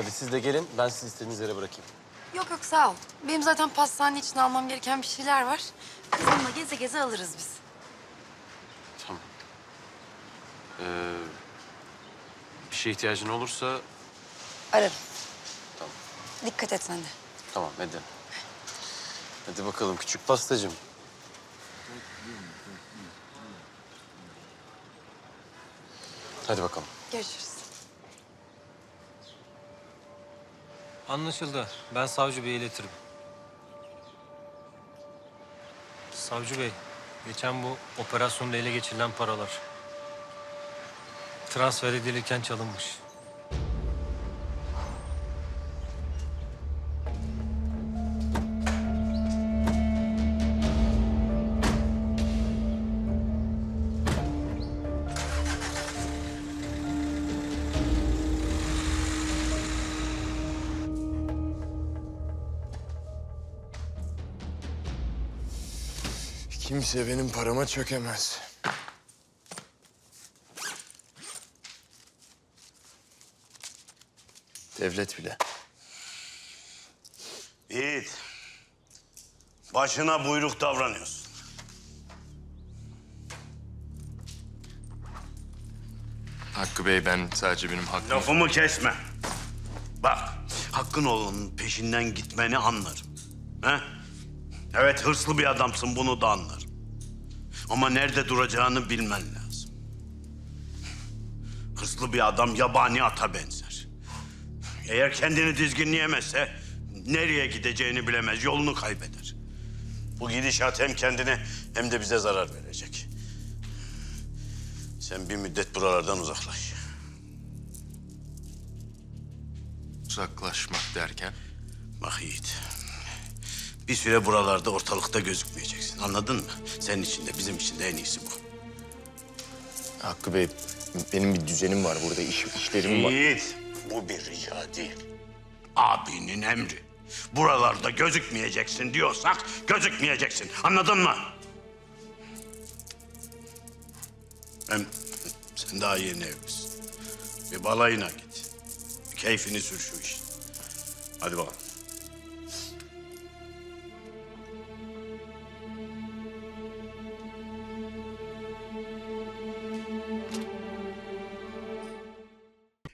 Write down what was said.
Hadi siz de gelin, ben sizi istediğiniz yere bırakayım. Yok yok sağ ol. Benim zaten pastane için almam gereken bir şeyler var. Onunla geze geze alırız biz. Tamam. Ee, bir şeye ihtiyacın olursa Ararım. Tamam. Dikkat et sen de. tamam hadi. Hadi bakalım küçük pastacığım. Hadi bakalım. Görüşürüz. Anlaşıldı. Ben savcı beye iletirim. Savcı bey, geçen bu operasyonda ele geçirilen paralar transfer edilirken çalınmış. Kimse benim parama çökemez. Devlet bile. Yiğit. Başına buyruk davranıyorsun. Hakkı Bey ben sadece benim hakkım... Lafımı kesme. Bak, hakkın olanın peşinden gitmeni anlarım. He? Evet, hırslı bir adamsın, bunu da anlarım. Ama nerede duracağını bilmen lazım. Hırslı bir adam yabani ata benzer. Eğer kendini dizginleyemezse nereye gideceğini bilemez, yolunu kaybeder. Bu gidişat hem kendine hem de bize zarar verecek. Sen bir müddet buralardan uzaklaş. Uzaklaşmak derken... Bak Yiğit. Bir süre buralarda ortalıkta gözükmeyeceksin. Anladın mı? Senin için de bizim için de en iyisi bu. Hakkı Bey benim bir düzenim var burada, iş, işlerim var. Yiğit, bu bir rica değil. Abinin emri. Buralarda gözükmeyeceksin diyorsak gözükmeyeceksin. Anladın mı? Hem sen daha yeni evlisin. Bir balayına git. Bir keyfini sür şu işin. Hadi bakalım.